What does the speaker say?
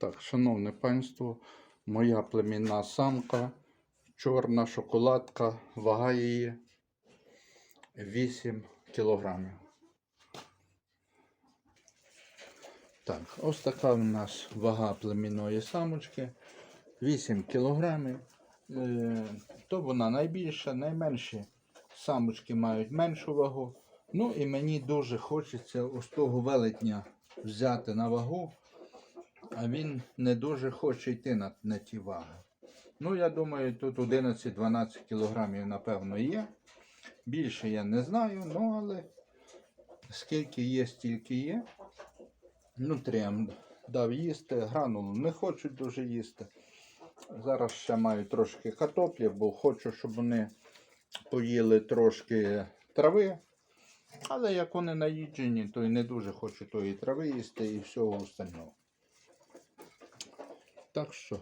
Так, шановне панство, моя племінна самка, чорна шоколадка, вага її 8 кілограмів. Так, ось така у нас вага племінної самочки. 8 кілограмів. Е, то вона найбільша, найменші самочки мають меншу вагу. Ну і мені дуже хочеться ось того велетня взяти на вагу, а він не дуже хоче йти на, на ті ваги. Ну, я думаю, тут 11-12 кілограмів, напевно, є. Більше я не знаю, ну але скільки є, стільки є. Нутріям дав їсти, гранулу не хочуть дуже їсти. Зараз ще маю трошки картоплі, бо хочу, щоб вони поїли трошки трави. Але як вони наїджені, то й не дуже хочуть тої трави їсти і всього остального. Так що